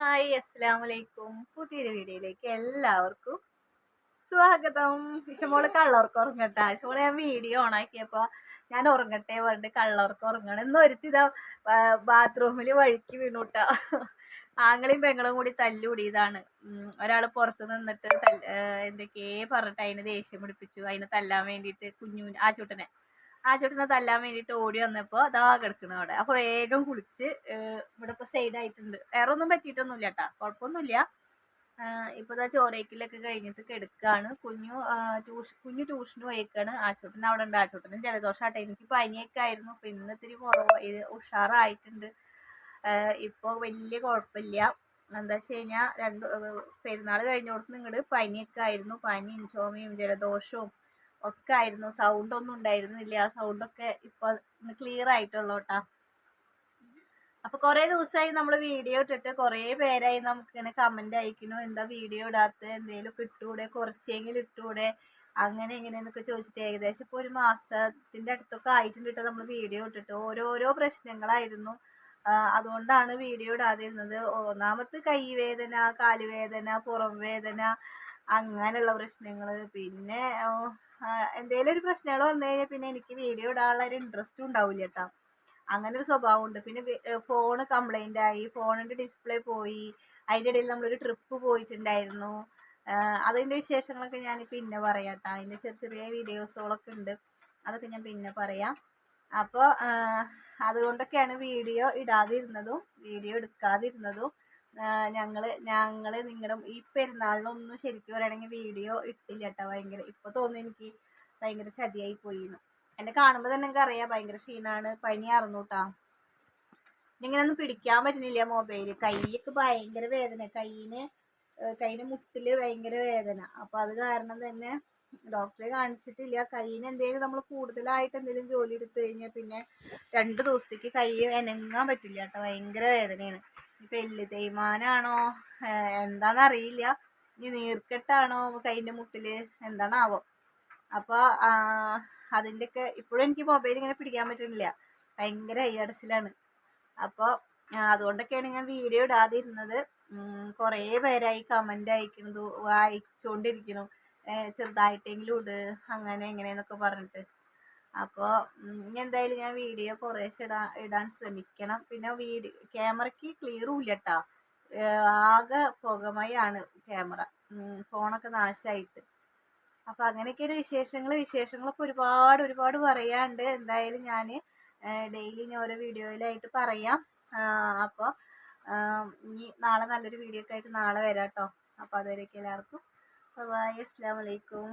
Hi അസ്സാം വലൈക്കും പുതിയൊരു വീഡിയോയിലേക്ക് എല്ലാവർക്കും സ്വാഗതം. വിഷമോൾ കള്ളവർക്ക് ഉറങ്ങട്ടെ. വിഷമോൾ ഞാൻ വീഡിയോ ഓണാക്കിയപ്പോൾ ഞാൻ ഉറങ്ങട്ടെ പറഞ്ഞിട്ട് കള്ളവർക്ക് ഉറങ്ങണം. എന്ന് ഒരുത്തി ഇതാ ബാത്റൂമിൽ വഴുക്കി വീണുട്ട. ആങ്ങളെയും പെങ്ങളും കൂടി തല്ലുകൂടിയതാണ്. ഒരാൾ പുറത്ത് നിന്നിട്ട് എന്തൊക്കെയേ പറഞ്ഞിട്ട് അതിന് ദേഷ്യം പിടിപ്പിച്ചു. അതിനെ തല്ലാൻ വേണ്ടിയിട്ട് കുഞ്ഞു ആ ചൂട്ടനെ. ആ ചേട്ടനെ തല്ലാൻ വേണ്ടിയിട്ട് ഓടി വന്നപ്പോൾ അതാ കിടക്കണ അവിടെ. അപ്പോൾ വേഗം കുളിച്ച് ഇവിടെ സൈഡ് ആയിട്ടുണ്ട്. വേറെ ഒന്നും പറ്റിയിട്ടൊന്നുമില്ല കേട്ടോ കുഴപ്പമൊന്നുമില്ല ഇപ്പോൾ ഇതാ കഴിഞ്ഞിട്ട് കിടക്കാണ്. കുഞ്ഞു ട്യൂഷൻ കുഞ്ഞു ട്യൂഷന് പോയേക്കാണ്. ആച്ചോട്ടൻ അവിടെ ഉണ്ട്. ആശുപത്രി ജലദോഷം ആട്ടെ. എനിക്ക് പനിയൊക്കെ ആയിരുന്നു. അപ്പോൾ ഇന്ന് ഇത്തിരി കുറവ്. ഉഷാറായിട്ടുണ്ട്. ഇപ്പോൾ വലിയ കുഴപ്പമില്ല. എന്താ വെച്ച് കഴിഞ്ഞാൽ രണ്ട് പെരുന്നാൾ കഴിഞ്ഞോടത്ത് നിങ്ങൾ പനിയൊക്കെ ആയിരുന്നു. പനിയും ചുമയും ജലദോഷവും ഒക്കെ ആയിരുന്നു. സൗണ്ട് ഒന്നും ഉണ്ടായിരുന്നില്ല. ആ സൗണ്ടൊക്കെ ഇപ്പൊ ക്ലിയർ ആയിട്ടുള്ളൂ കേട്ടാ അപ്പൊ കുറെ ദിവസമായി നമ്മൾ വീഡിയോ ഇട്ടിട്ട് കുറെ പേരായി നമുക്ക് ഇങ്ങനെ കമന്റ് അയക്കണു എന്താ വീഡിയോ ഇടാത്ത? എന്തേലും ഇട്ടൂടെ? കുറച്ചെങ്കിലും ഇട്ടൂടെ? അങ്ങനെ ഇങ്ങനെയെന്നൊക്കെ ചോദിച്ചിട്ട് ഏകദേശം ഇപ്പൊ ഒരു മാസത്തിന്റെ അടുത്തൊക്കെ ആയിട്ടുണ്ട് കേട്ടോ നമ്മൾ വീഡിയോ ഇട്ടിട്ട്. ഓരോരോ പ്രശ്നങ്ങളായിരുന്നു. അതുകൊണ്ടാണ് വീഡിയോ ഇടാതിരുന്നത്. ഒന്നാമത്തെ കൈവേദന കാലുവേദന പുറം വേദന അങ്ങനെയുള്ള പ്രശ്നങ്ങൾ പിന്നെ എന്തെങ്കിലും ഒരു പ്രശ്നങ്ങൾ വന്നു കഴിഞ്ഞാൽ പിന്നെ എനിക്ക് വീഡിയോ ഇടാനുള്ള ഒരു ഇൻട്രസ്റ്റും ഉണ്ടാവില്ല കേട്ടോ അങ്ങനെ ഒരു സ്വഭാവമുണ്ട് പിന്നെ ഫോൺ കംപ്ലൈന്റ് ആയി. ഫോണിന്റെ ഡിസ്പ്ലേ പോയി. അതിന്റെ ഇടയിൽ നമ്മളൊരു ട്രിപ്പ് പോയിട്ടുണ്ടായിരുന്നു. അതിന്റെ വിശേഷങ്ങളൊക്കെ ഞാൻ പിന്നെ പറയാം കേട്ടോ അതിന്റെ ചെറിയ ചെറിയ വീഡിയോസുകളൊക്കെ ഉണ്ട്. അതൊക്കെ ഞാൻ പിന്നെ പറയാം. അപ്പോൾ അതുകൊണ്ടൊക്കെയാണ് വീഡിയോ ഇടാതിരുന്നതും വീഡിയോ എടുക്കാതിരുന്നതും. ഞങ്ങൾ ഞങ്ങൾ നിങ്ങളുടെ ഈ പെരുന്നാളിനൊന്നും ശരിക്കും പറയുകയാണെങ്കിൽ വീഡിയോ ഇട്ടില്ല കേട്ടോ ഭയങ്കര. ഇപ്പോൾ തോന്നുന്നു എനിക്ക് ഭയങ്കര ചതിയായി പോയിന്ന്. എന്നെ കാണുമ്പോൾ തന്നെ നിങ്ങൾക്ക് അറിയാം ഭയങ്കര ക്ഷീണമാണ് പനി കേട്ടോ ഇങ്ങനെ ഒന്നും പിടിക്കാൻ പറ്റുന്നില്ല മൊബൈൽ കൈയൊക്കെ ഭയങ്കര വേദന. കൈയിന് കൈയിന് മുട്ടിൽ ഭയങ്കര വേദന. അപ്പോൾ അത് കാരണം തന്നെ ഡോക്ടറെ കാണിച്ചിട്ടില്ല. കൈയിന് എന്തെങ്കിലും നമ്മൾ കൂടുതലായിട്ട് എന്തെങ്കിലും ജോലി എടുത്തു കഴിഞ്ഞാൽ പിന്നെ രണ്ട് ദിവസത്തേക്ക് കൈ എനങ്ങാൻ പറ്റില്ല കേട്ടോ. ഭയങ്കര വേദനയാണ്. ഇപ്പം എല്ല് തേയ്മാനാണോ എന്താണെന്നറിയില്ല ഇനി നീർക്കെട്ടാണോ കൈന്റെ മുട്ടിൽ എന്താണാവോ? അപ്പോൾ അതിന്റെയൊക്കെ ഇപ്പോഴും എനിക്ക് മൊബൈൽ ഇങ്ങനെ പിടിക്കാൻ പറ്റുന്നില്ല. ഭയങ്കര അയ്യടച്ചിലാണ് അപ്പോൾ അതുകൊണ്ടൊക്കെയാണ് ഞാൻ വീഡിയോ ഇടാതിരുന്നത്. കുറേ പേരായി കമന്റ് അയക്കുന്നത് വായിച്ചുകൊണ്ടിരിക്കുന്നു ചെറുതായിട്ടെങ്കിലും ഇട് അങ്ങനെ എങ്ങനെയെന്നൊക്കെ പറഞ്ഞിട്ട്. അപ്പോൾ ഇനി എന്തായാലും ഞാൻ വീഡിയോ കുറേശ്ശെ ഇടാൻ ഇടാൻ ശ്രമിക്കണം. പിന്നെ വീഡിയോ ക്യാമറയ്ക്ക് ക്ലിയറും ഇല്ല കേട്ടോ ആകെ പുകമയാണ് ക്യാമറ ഫോണൊക്കെ നാശമായിട്ട് അപ്പോൾ അങ്ങനെയൊക്കെയാണ് വിശേഷങ്ങൾ വിശേഷങ്ങളൊക്കെ ഒരുപാട് ഒരുപാട് പറയാനുണ്ട്. എന്തായാലും ഞാൻ ഡെയിലി ഇനി ഓരോ വീഡിയോയിലായിട്ട് പറയാം. അപ്പോൾ ഇനി നാളെ നല്ലൊരു വീഡിയോ ഒക്കെ ആയിട്ട് നാളെ വരാം കേട്ടോ അപ്പോൾ അതുവരെയൊക്കെ എല്ലാവർക്കും. ബൈ അസ്സാം വലൈക്കും